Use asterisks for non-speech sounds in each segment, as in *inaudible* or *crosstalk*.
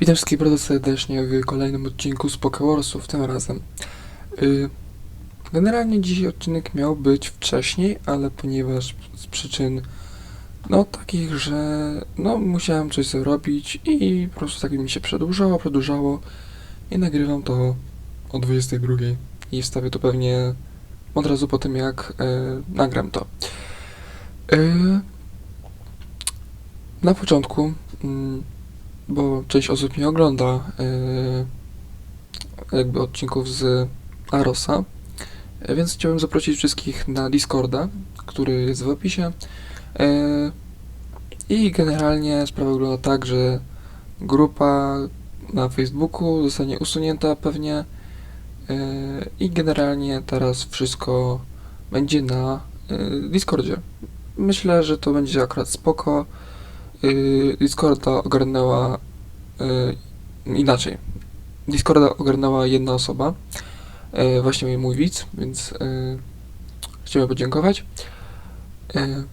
Witam wszystkich bardzo serdecznie w kolejnym odcinku z Pokewarsów, tym razem. Y, generalnie dzisiaj odcinek miał być wcześniej, ale ponieważ z przyczyn no takich, że no musiałem coś zrobić i po prostu tak mi się przedłużało, przedłużało i nagrywam to o 22 i wstawię to pewnie od razu po tym jak y, nagram to. Y, na początku mm, bo część osób nie ogląda yy, jakby odcinków z Arosa, yy, więc chciałbym zaprosić wszystkich na Discorda, który jest w opisie. Yy, I generalnie sprawa wygląda tak, że grupa na Facebooku zostanie usunięta pewnie yy, i generalnie teraz wszystko będzie na yy, Discordzie. Myślę, że to będzie akurat spoko. Yy, Discorda ogarnęła yy, inaczej. Discorda ogarnęła jedna osoba, yy, właśnie mój widz, więc yy, podziękować. Yy,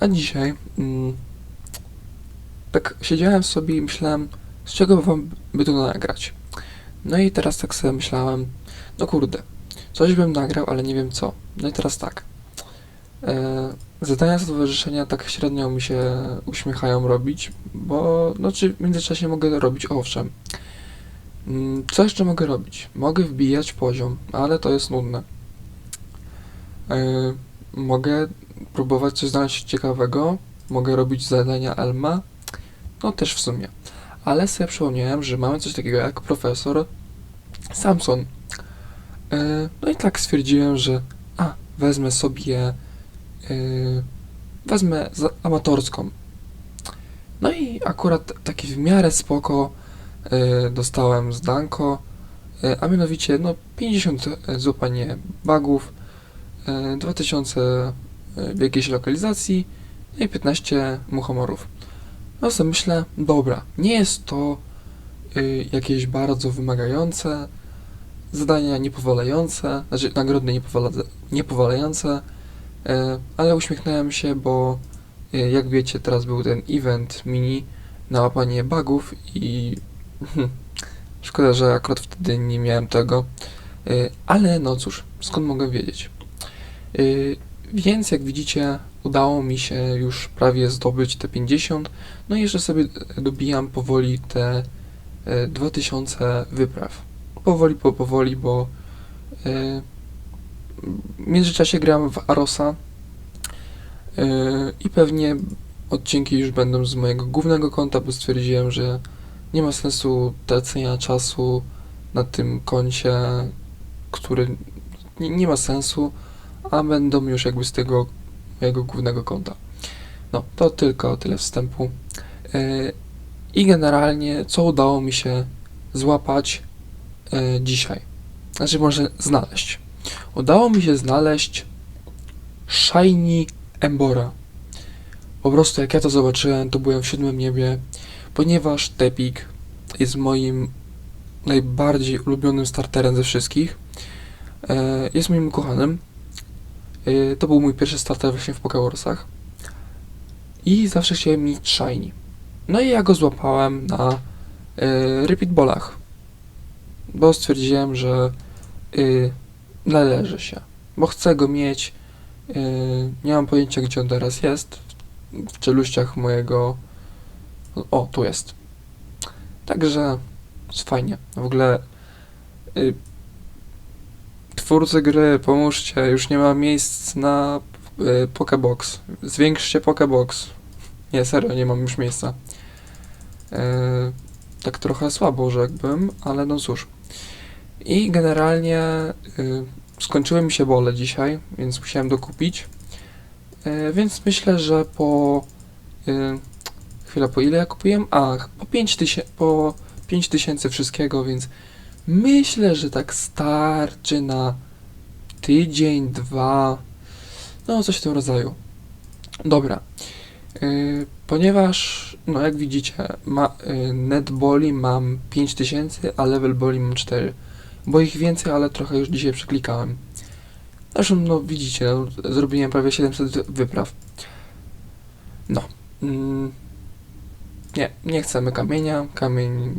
a dzisiaj mm, tak siedziałem sobie i myślałem, z czego wam by to nagrać. No i teraz tak sobie myślałem, no kurde, coś bym nagrał, ale nie wiem co. No i teraz tak. E, Zadania stowarzyszenia tak średnio mi się uśmiechają robić, bo no czy w międzyczasie mogę robić owszem. Mm, Co jeszcze mogę robić? Mogę wbijać poziom, ale to jest nudne. E, Mogę próbować coś znaleźć ciekawego, mogę robić zadania Elma, no też w sumie. Ale sobie przypomniałem, że mamy coś takiego jak profesor Samson. E, No i tak stwierdziłem, że a, wezmę sobie Yy, wezmę za amatorską. No i akurat taki w miarę spoko yy, dostałem z Danko, yy, a mianowicie no 50 złapanie bugów, yy, 2000 w jakiejś lokalizacji no i 15 muchomorów. No sobie myślę, dobra, nie jest to jakieś bardzo wymagające, zadania niepowalające, znaczy nagrody niepowala, niepowalające, ale uśmiechnąłem się, bo e, jak wiecie, teraz był ten event mini na łapanie bugów i *laughs* szkoda, że akurat wtedy nie miałem tego, E, ale no cóż, skąd mogę wiedzieć? E, Więc jak widzicie, udało mi się już prawie zdobyć te 50, no i jeszcze sobie dobijam powoli te e, 2000 wypraw. Powoli, po powoli, bo e, w międzyczasie gram w Arosa yy, i pewnie odcinki już będą z mojego głównego konta, bo stwierdziłem, że nie ma sensu tracenia czasu na tym koncie, który nie, nie ma sensu, a będą już jakby z tego mojego głównego konta. No, to tylko tyle wstępu. Yy, I generalnie, co udało mi się złapać yy, dzisiaj? Znaczy, może znaleźć. Udało mi się znaleźć Shiny Embora. Po prostu jak ja to zobaczyłem, to byłem w siódmym niebie, ponieważ Tepik jest moim najbardziej ulubionym starterem ze wszystkich. E, Jest moim ukochanym. E, To był mój pierwszy starter właśnie w Pokewarsach. I zawsze chciałem mieć Shiny. No i ja go złapałem na e, Repeat Ballach. Bo stwierdziłem, że należy się, bo chcę go mieć. Yy, nie mam pojęcia, gdzie on teraz jest. W czeluściach mojego. O, tu jest. Także jest fajnie. W ogóle. Yy, twórcy gry, pomóżcie, już nie ma miejsc na yy, Pokebox. Zwiększcie Pokebox. Nie, serio, nie mam już miejsca. Yy, tak trochę słabo rzekłbym, ale no cóż. I generalnie skończyły mi się bole dzisiaj, więc musiałem dokupić. Y, więc myślę, że po. Y, chwila, po ile ja kupiłem? A, po 5000 po 5000 wszystkiego, więc myślę, że tak starczy na tydzień, dwa. No, coś w tym rodzaju. Dobra. Y, ponieważ, no jak widzicie, ma, y, netboli mam 5000, a level boli mam 4 bo ich więcej, ale trochę już dzisiaj przeklikałem. Zresztą, no widzicie, no, zrobiłem prawie 700 wypraw. No. Mm, nie, nie chcemy kamienia. Kamień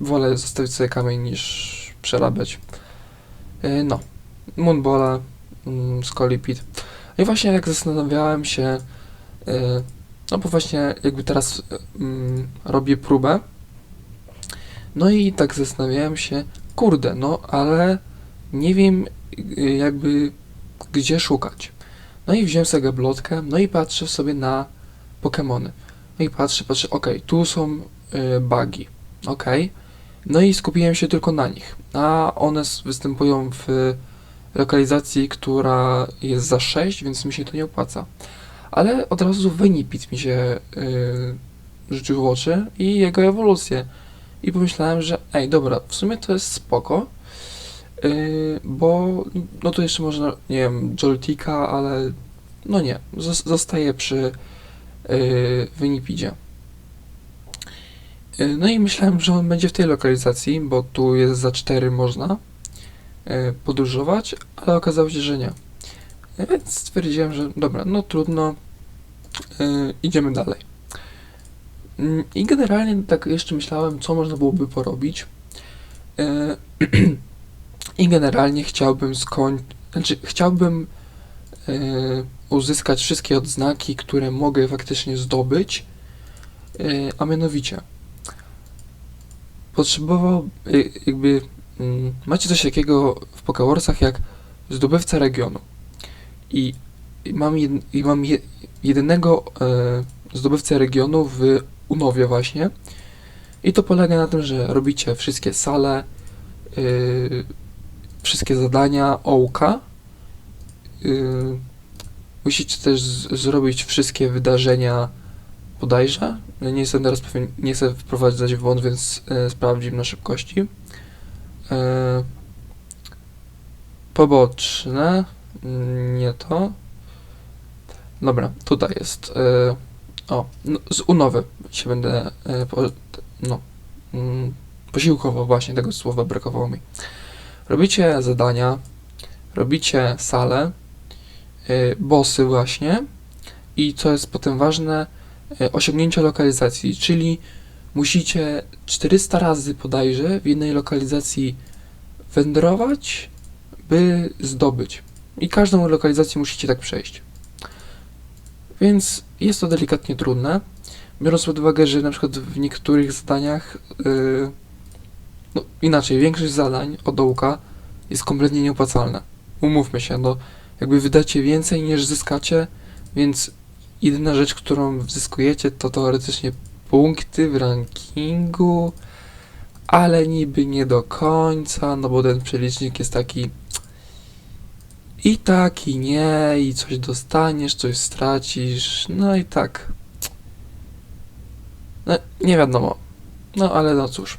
wolę zostawić sobie kamień niż przerabiać. Yy, no, Moonbola, mm, Scolipit. I właśnie jak zastanawiałem się, yy, no bo właśnie jakby teraz mm, robię próbę, no i tak zastanawiałem się, kurde, no ale nie wiem yy, jakby gdzie szukać. No i wziąłem sobie gablotkę, no i patrzę sobie na Pokémony. No i patrzę, patrzę, okej, tu są y, bugi, okej. No i skupiłem się tylko na nich, a one występują w lokalizacji, która jest za 6, więc mi się to nie opłaca. Ale od razu Venipit mi się y, rzucił w oczy i jego ewolucję. I pomyślałem, że ej, dobra, w sumie to jest spoko, y, bo no to jeszcze można, nie wiem, Joltika, ale no nie, zos- zostaję przy yy, Winipidzie. Yy, No i myślałem, że on będzie w tej lokalizacji, bo tu jest za 4 można yy, podróżować, ale okazało się, że nie. Yy, Więc stwierdziłem, że dobra, no trudno, yy, idziemy dalej. Yy, I generalnie tak jeszcze myślałem, co można byłoby porobić. Yy, *clears throat* I generalnie chciałbym skończyć, znaczy chciałbym yy, uzyskać wszystkie odznaki, które mogę faktycznie zdobyć, yy, a mianowicie potrzebował jakby mm, macie coś takiego w Pokewarsach jak zdobywca regionu i, mam, jed, i mam je, jedynego e, zdobywcę regionu w Unowie właśnie i to polega na tym, że robicie wszystkie sale, y, wszystkie zadania ołka, y, Musicie też zrobić wszystkie wydarzenia bodajże. Nie jestem teraz nie chcę wprowadzać w błąd, więc e, sprawdzimy na szybkości. E, poboczne. mm, Nie to. Dobra, tutaj jest. E, o, no, z Unowy się będę. E, po, no. Mm, posiłkowo, właśnie tego słowa brakowało mi. Robicie zadania, robicie salę, y, bossy właśnie i co jest potem ważne, y, osiągnięcie lokalizacji, czyli musicie 400 razy bodajże w jednej lokalizacji wędrować, by zdobyć. I każdą lokalizację musicie tak przejść. Więc jest to delikatnie trudne, biorąc pod uwagę, że na przykład w niektórych zadaniach, y, no inaczej, większość zadań od dołka jest kompletnie nieopłacalna. Umówmy się, no jakby wydacie więcej niż zyskacie, więc jedyna rzecz, którą zyskujecie, to teoretycznie punkty w rankingu, ale niby nie do końca, no bo ten przelicznik jest taki i tak, i nie, i coś dostaniesz, coś stracisz, no i tak. No, nie wiadomo. No, ale no cóż.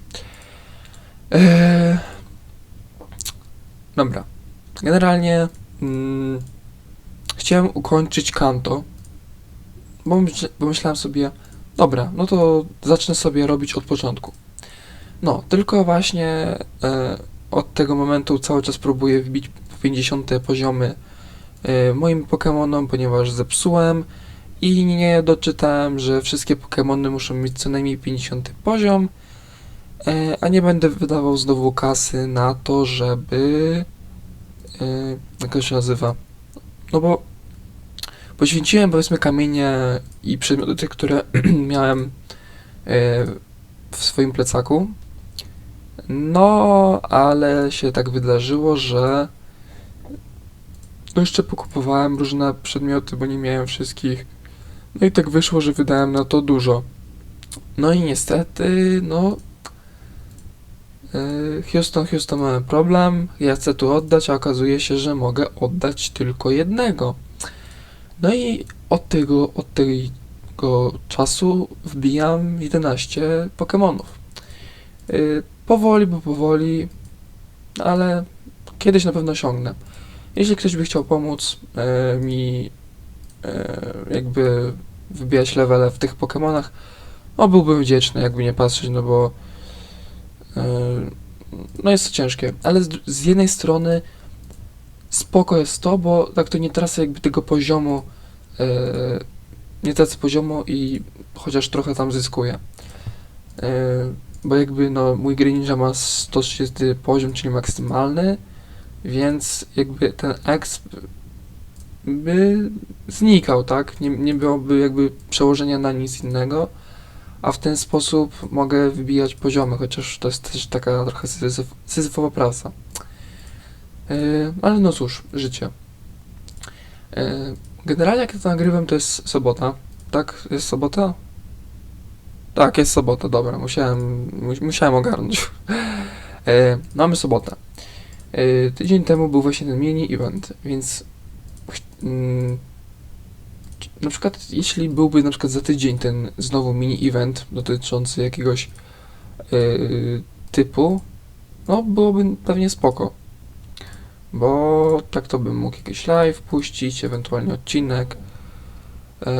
Eee... Dobra. Generalnie mm, chciałem ukończyć kanto, bo, myśl, bo myślałem sobie, dobra, no to zacznę sobie robić od początku. No, tylko właśnie e, od tego momentu cały czas próbuję wbić 50 poziomy e, moim Pokémonom, ponieważ zepsułem i nie doczytałem, że wszystkie Pokémony muszą mieć co najmniej 50 poziom, e, a nie będę wydawał znowu kasy na to, żeby yy, jak to się nazywa? No bo poświęciłem powiedzmy kamienie i przedmioty, które *clears throat* miałem w swoim plecaku. No, ale się tak wydarzyło, że no jeszcze pokupowałem różne przedmioty, bo nie miałem wszystkich. No i tak wyszło, że wydałem na to dużo. No i niestety, no Yy, Houston, Houston, mamy problem. Ja chcę tu oddać, a okazuje się, że mogę oddać tylko jednego. No i od tego, od tego czasu wbijam 11 Pokémonów. Yy, powoli, bo powoli, ale kiedyś na pewno osiągnę. Jeśli ktoś by chciał pomóc yy, mi yy, jakby wybijać levele w tych Pokémonach, no byłbym wdzięczny, jakby nie patrzeć, no bo Yy, No jest to ciężkie, ale z, z jednej strony spoko jest to, bo tak to nie tracę jakby tego poziomu, yy, nie tracę poziomu i chociaż trochę tam zyskuję. Yy, bo jakby no mój Greninja ma 130 poziom, czyli maksymalny, więc jakby ten exp by znikał, tak? Nie, nie byłoby jakby przełożenia na nic innego, a w ten sposób mogę wybijać poziomy, chociaż to jest też taka trochę syzyf- syzyfowa praca. Yy, ale no cóż, życie. Yy, generalnie jak to nagrywam, to jest sobota. Tak? Jest sobota? Tak, jest sobota, dobra, musiałem, mu- musiałem ogarnąć. E, *laughs* mamy sobotę. E, tydzień temu był właśnie ten mini event, więc mm, na przykład jeśli byłby na przykład za tydzień ten znowu mini event dotyczący jakiegoś e, typu, no byłoby pewnie spoko. Bo tak to bym mógł jakiś live puścić, ewentualnie odcinek. E,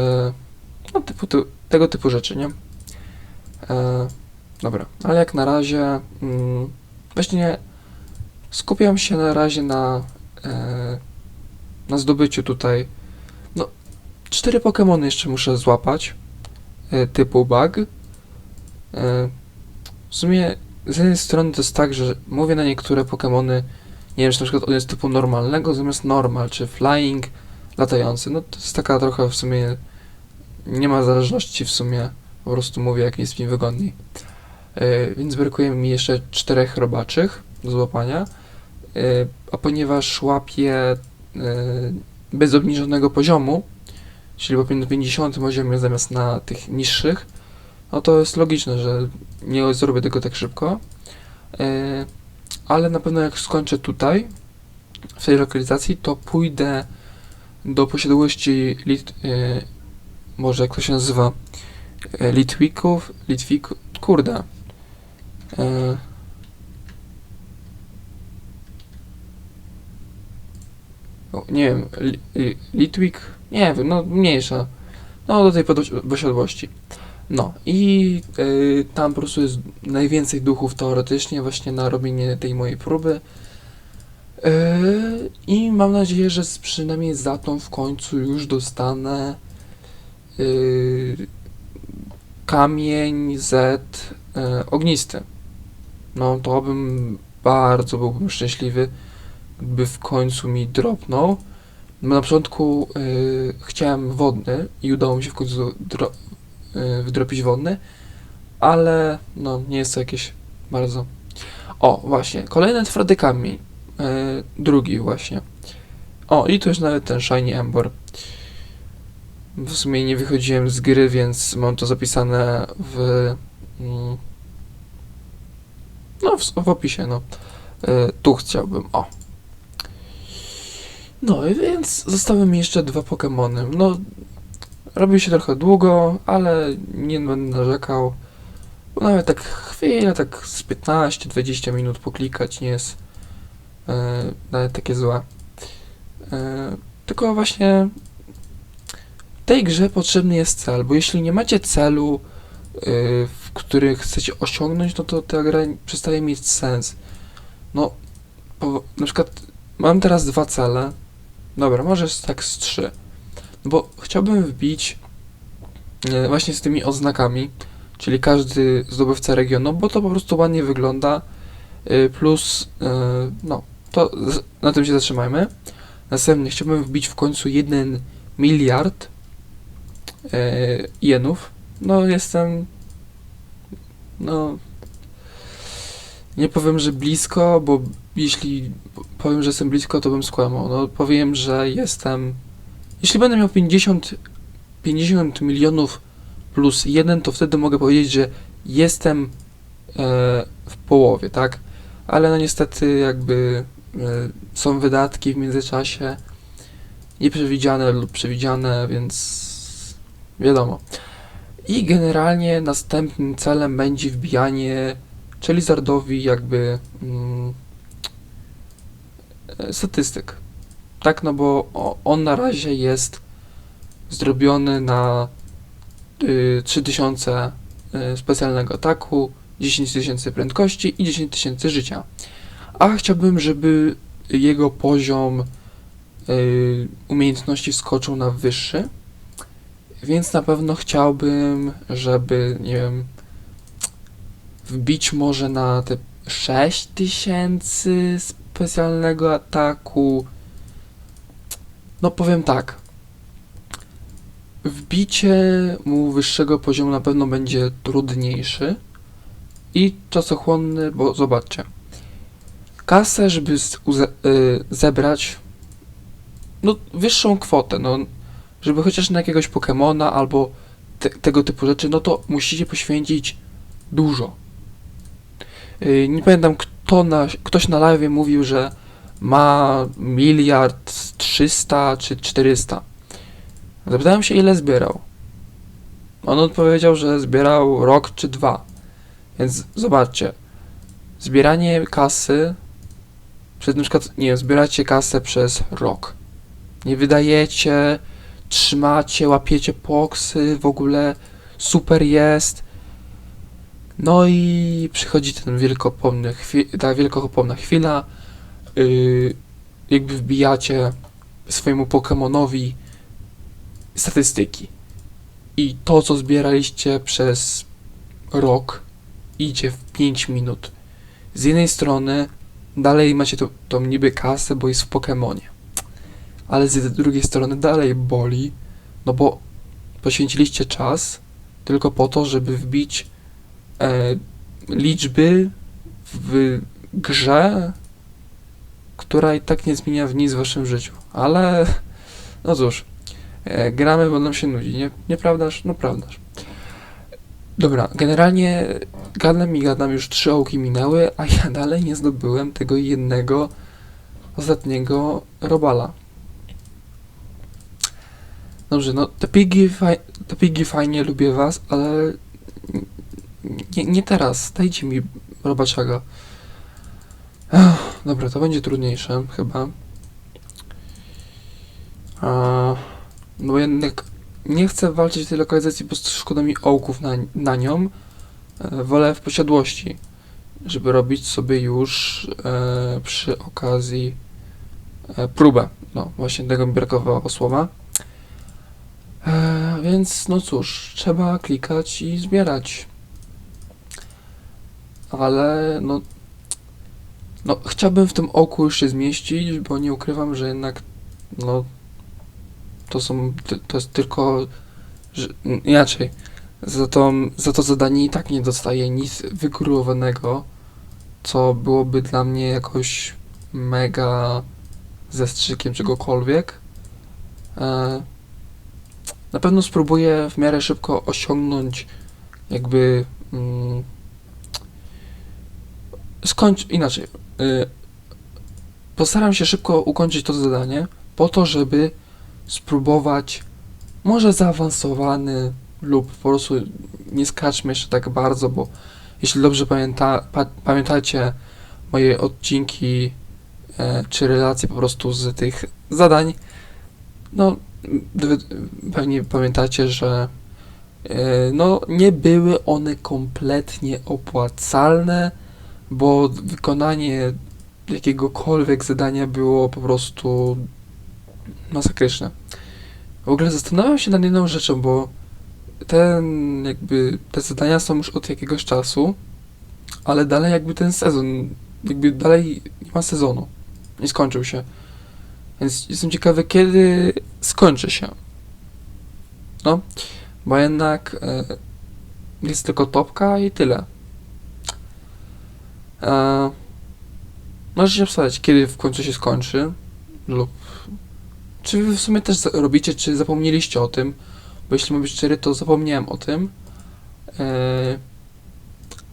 no typu, ty, tego typu rzeczy, nie? Dobra, ale jak na razie mm, właśnie skupiam się na razie na e, na zdobyciu tutaj no cztery Pokémony jeszcze muszę złapać e, typu bug. E, w sumie z jednej strony to jest tak, że mówię na niektóre Pokémony nie wiem, czy na przykład on jest typu normalnego zamiast normal, czy flying, latający. No to jest taka trochę w sumie nie ma zależności w sumie po prostu mówię, jak jest mi wygodniej. E, więc brakuje mi jeszcze czterech robaczych do złapania. A ponieważ łapię e, bez obniżonego poziomu, czyli łapię na 50 poziomie zamiast na tych niższych, no to jest logiczne, że nie zrobię tego tak szybko. E, ale na pewno jak skończę tutaj, w tej lokalizacji, to pójdę do posiadłości lit, e, może jak to się nazywa, Litwików, Litwików, kurde. E, o, nie wiem, li, Litwik, nie wiem, no mniejsza. No do tej posiadłości. No i e, tam po prostu jest najwięcej duchów teoretycznie właśnie na robienie tej mojej próby. E, I mam nadzieję, że przynajmniej za tą w końcu już dostanę yy, kamień Z e, ognisty. No to bym bardzo byłbym szczęśliwy, by w końcu mi dropnął. No, na początku yy, chciałem wodny i udało mi się w końcu dro, yy, wydropić wodny, ale no nie jest to jakieś bardzo... O, właśnie, kolejny twardy kamień. Yy, drugi właśnie. O, i tu jest nawet ten Shiny Embor. W sumie nie wychodziłem z gry, więc mam to zapisane w. mm, No, w, w opisie, no. Y, tu chciałbym, o. No i więc zostały mi jeszcze dwa Pokémony. No, robi się trochę długo, ale nie będę narzekał. Bo nawet tak chwilę, tak z 15-20 minut poklikać nie jest y, nawet takie złe. Y, tylko właśnie w tej grze potrzebny jest cel, bo jeśli nie macie celu, yy, w który chcecie osiągnąć, no to ta gra przestaje mieć sens. No, po, na przykład mam teraz dwa cele. Dobra, może tak z trzy. No bo chciałbym wbić yy, właśnie z tymi oznakami, czyli każdy zdobywca regionu, bo to po prostu ładnie wygląda. Yy, plus, yy, no, to na tym się zatrzymajmy. Następnie chciałbym wbić w końcu jeden miliard e, jenów. No jestem. No. Nie powiem, że blisko, bo jeśli powiem, że jestem blisko, to bym skłamał. No powiem, że jestem. Jeśli będę miał 50, 50 milionów plus jeden, to wtedy mogę powiedzieć, że jestem e, w połowie, tak? Ale no niestety jakby e, są wydatki w międzyczasie nieprzewidziane lub przewidziane, więc wiadomo. I generalnie następnym celem będzie wbijanie Charizardowi jakby mm, statystyk. Tak, no bo on na razie jest zrobiony na y, 3000 y, specjalnego ataku, 10 tysięcy prędkości i 10 tysięcy życia. A chciałbym, żeby jego poziom y, umiejętności wskoczył na wyższy. Więc na pewno chciałbym, żeby, nie wiem, wbić może na te 6000 specjalnego ataku. No powiem tak. Wbicie mu wyższego poziomu na pewno będzie trudniejszy i czasochłonny, bo zobaczcie. Kasę, żeby y, zebrać no, wyższą kwotę, no, żeby chociaż na jakiegoś Pokemona albo te, tego typu rzeczy, no to musicie poświęcić dużo. Yy, nie pamiętam, kto na, ktoś na live mówił, że ma miliard 300 czy 400. Zapytałem się, ile zbierał. On odpowiedział, że zbierał rok czy dwa. Więc zobaczcie. Zbieranie kasy, przez na przykład, nie wiem, zbieracie kasę przez rok. Nie wydajecie, trzymacie, łapiecie poksy, w ogóle super jest. No i przychodzi ten wielkopomny chwi- ta wielkopomna chwila, yy, jakby wbijacie swojemu Pokemonowi statystyki. I to, co zbieraliście przez rok, idzie w 5 minut. Z jednej strony dalej macie to, tą niby kasę, bo jest w Pokemonie. Ale z drugiej strony dalej boli, no bo poświęciliście czas tylko po to, żeby wbić liczby w grze, która i tak nie zmienia w nic w waszym życiu. Ale no cóż, e, gramy, bo nam się nudzi, nie, nieprawdaż? No prawdaż. Dobra, generalnie gadam i gadam, już trzy ołki minęły, a ja *laughs* dalej nie zdobyłem tego jednego ostatniego robala. Dobrze, no te pigi, te pigi fajnie, lubię was, ale nie, nie teraz, dajcie mi robaczaga. Ech, dobra, to będzie trudniejsze chyba. No jednak nie chcę walczyć w tej lokalizacji, bo szkoda mi ołków na, na nią. E, wolę w posiadłości, żeby robić sobie już e, przy okazji e, próbę. No, właśnie tego mi brakowało słowa. Więc no cóż, trzeba klikać i zbierać. Ale no, no chciałbym w tym oku już się zmieścić, bo nie ukrywam, że jednak no to są, to jest tylko, że, inaczej, za to, za to zadanie i tak nie dostaję nic wygórowanego, co byłoby dla mnie jakoś mega zestrzykiem czegokolwiek. E, na pewno spróbuję w miarę szybko osiągnąć jakby mm, skończ inaczej. Y, postaram się szybko ukończyć to zadanie po to, żeby spróbować może zaawansowany lub po prostu nie skaczmy jeszcze tak bardzo, bo jeśli dobrze pamięta, pa, pamiętacie moje odcinki e, czy relacje po prostu z tych zadań, no pewnie pamiętacie, że e, no nie były one kompletnie opłacalne, bo wykonanie jakiegokolwiek zadania było po prostu masakryczne. W ogóle zastanawiam się nad jedną rzeczą, bo ten jakby te zadania są już od jakiegoś czasu, ale dalej jakby ten sezon, jakby dalej nie ma sezonu. Nie skończył się. Więc jestem ciekawy, kiedy skończy się. No, bo jednak e, jest tylko topka i tyle. E, możecie wstać, kiedy w końcu się skończy, lub czy wy w sumie też robicie, czy zapomnieliście o tym, bo jeśli mam być szczery, to zapomniałem o tym, e,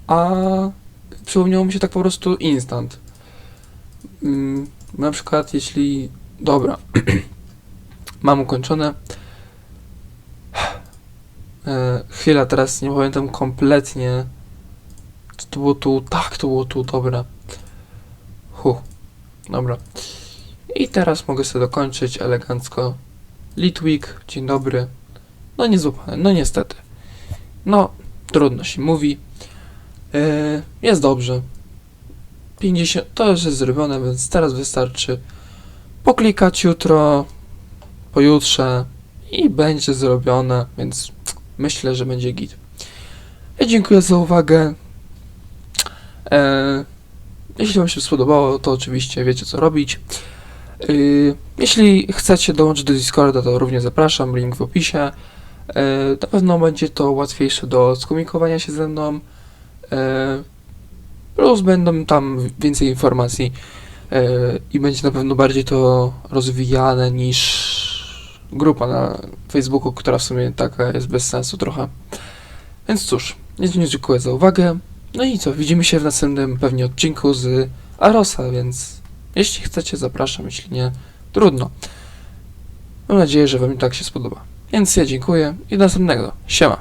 a przypomniało mi się tak po prostu instant. Mm, na przykład jeśli, dobra, *clears throat* mam ukończone, e, chwila, teraz nie pamiętam kompletnie, to było tu, tak, to było tu, dobra. Huh, dobra. I teraz mogę sobie dokończyć elegancko. Litwik, dzień dobry. No nie złapany, no niestety. No, trudno się mówi. Yy, jest dobrze. 50, to już jest zrobione, więc teraz wystarczy poklikać jutro, pojutrze i będzie zrobione, więc myślę, że będzie git. Ja dziękuję za uwagę. E, jeśli Wam się spodobało, to oczywiście wiecie co robić. Y, Jeśli chcecie dołączyć do Discorda, to również zapraszam, link w opisie. E, Na pewno będzie to łatwiejsze do skomunikowania się ze mną. E, Plus będą tam więcej informacji e, i będzie na pewno bardziej to rozwijane niż grupa na Facebooku, która w sumie taka jest bez sensu trochę. Więc cóż, nie dziękuję za uwagę. No i co, widzimy się w następnym pewnie odcinku z Arosa, więc jeśli chcecie, zapraszam, jeśli nie, trudno. Mam nadzieję, że Wam tak się spodoba. Więc ja dziękuję i do następnego. Siema.